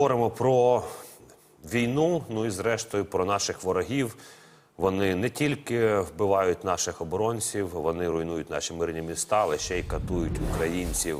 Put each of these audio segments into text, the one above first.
Говоримо про війну, ну і зрештою про наших ворогів. Вони не тільки вбивають наших оборонців, вони руйнують наші мирні міста, але ще й катують українців.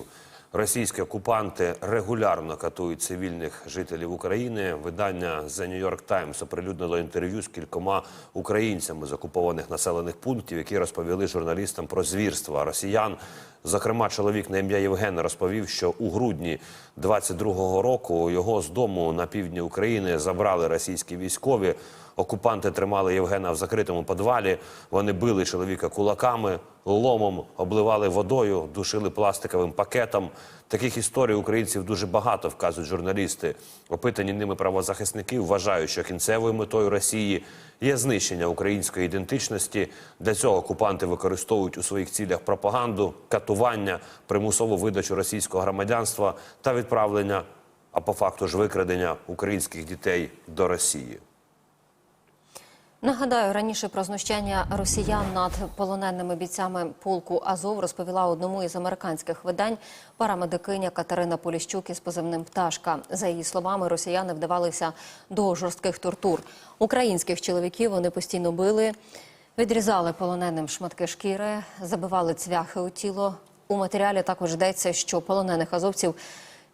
Російські окупанти регулярно катують цивільних жителів України. Видання The New York Times оприлюднило інтерв'ю з кількома українцями з окупованих населених пунктів, які розповіли журналістам про звірства росіян. Зокрема, чоловік на ім'я Євген розповів, що у грудні 22-го року його з дому на півдні України забрали російські військові. Окупанти тримали Євгена в закритому підвалі. Вони били чоловіка кулаками, ломом, обливали водою, душили пластиковим пакетом. Таких історій українців дуже багато, вказують журналісти. Опитані ними правозахисники вважають, що кінцевою метою Росії є знищення української ідентичності. Для цього окупанти використовують у своїх цілях пропаганду, катування, примусову видачу російського громадянства та відправлення, а по факту ж викрадення українських дітей до Росії. Нагадаю, раніше про знущання росіян над полоненими бійцями полку Азов розповіла одному із американських видань парамедикиня Катерина Поліщук із позивним Пташка. За її словами, росіяни вдавалися до жорстких тортур. Українських чоловіків вони постійно били, відрізали полоненим шматки шкіри, забивали цвяхи у тіло. У матеріалі також йдеться, що полонених азовців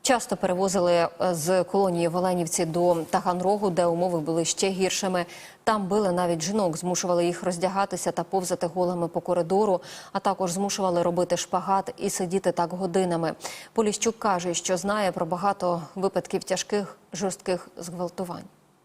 Часто перевозили е, з колонії в Оленівці до Таганрогу, де умови були ще гіршими. Там били навіть жінок, змушували їх роздягатися та повзати голими по коридору, а також змушували робити шпагат і сидіти так годинами. Поліщук каже, що знає про багато випадків тяжких жорстких зґвалтувань.